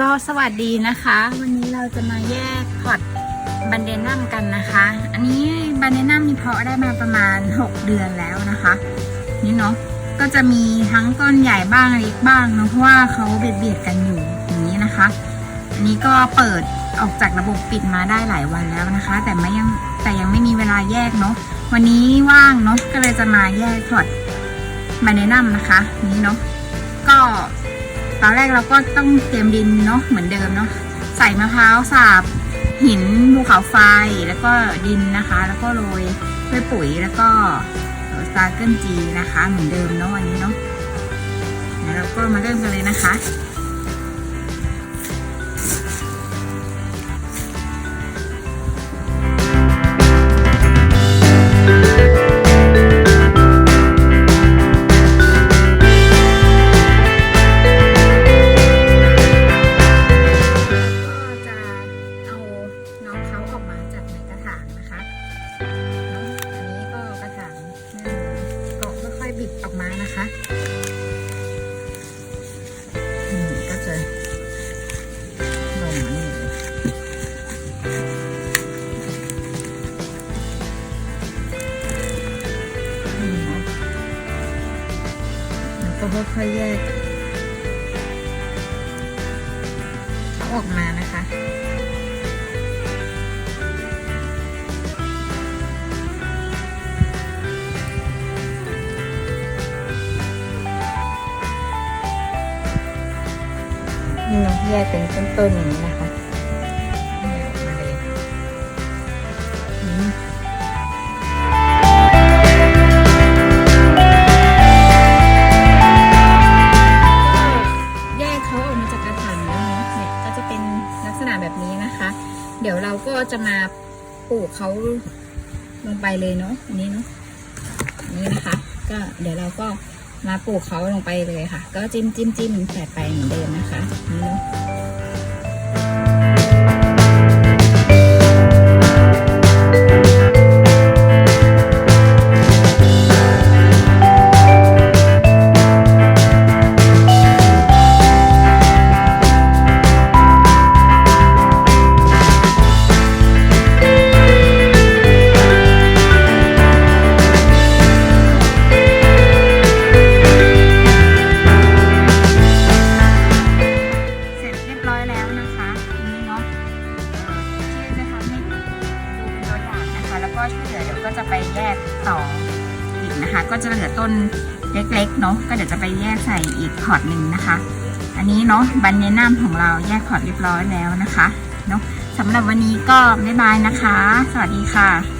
ก็สวัสดีนะคะ วันนี้เราจะมาแยกพอร์ตบันเดนัมกันนะคะ อันนี้บันเดนัมนี่เพาะได้มาประมาณ 6 เดือนแล้วนะคะ นี่เนาะก็จะมีทั้งต้นใหญ่บ้างเล็กบ้างเนาะเพราะว่าเขาเบียดเบียดกันอยู่อย่างนี้นะคะ อันนี้ก็เปิดออกจากระบบปิดมาได้หลายวันแล้วนะคะ แต่ไม่ยังแต่ยังไม่มีเวลาแยกเนาะวันนี้ว่างเนาะก็เลยจะมาแยกพอร์ตบันเดนัมนะคะ นี่เนาะก็ ตอนแรกเราก็ต้องเตรียมดินเนาะเหมือนเดิมเนาะใส่มะพร้าวสาบ หินภูเขาไฟแล้วก็ดินนะคะ แล้วก็โรยด้วยปุ๋ยแล้วก็สตาร์เกิลจีนะคะ เหมือนเดิมเนาะวันนี้เนาะเดี๋ยวเราก็มาเริ่มกันเลยนะคะ นะคะก็จะลงมานี่เลยอืมแล้วก็ค่อยๆแยกเขาออกมานะคะ เนาะแยกเป็นต้นๆอย่างนี้นะคะแยกออกมาเลยแยกเขาออกมาจากกระถางแล้วเนี่ยจะเป็นลักษณะแบบนี้นะคะ เดี๋ยวเราก็จะมาปลูกเขาลงไปเลยเนาะอันนี้เนาะอันนี้นะคะ ก็เดี๋ยวเราก็ มาปลูกเขาลงไปเลยค่ะ ก็จิ้มจิ้มจิ้มใส่ไปเหมือนเดิมนะคะ แล้วก็ที่เหลือเดี๋ยวก็จะไปแยกต่ออีกนะคะ ก็จะเหลือต้นเล็กๆเนาะก็เดี๋ยวจะไปแยกใส่อีกพอร์ตหนึ่งนะคะ อันนี้เนาะบันเนนัมของเราแยกพอร์ตเรียบร้อยแล้วนะคะเนาะสำหรับวันนี้ก็บ๊ายบายนะคะ สวัสดีค่ะ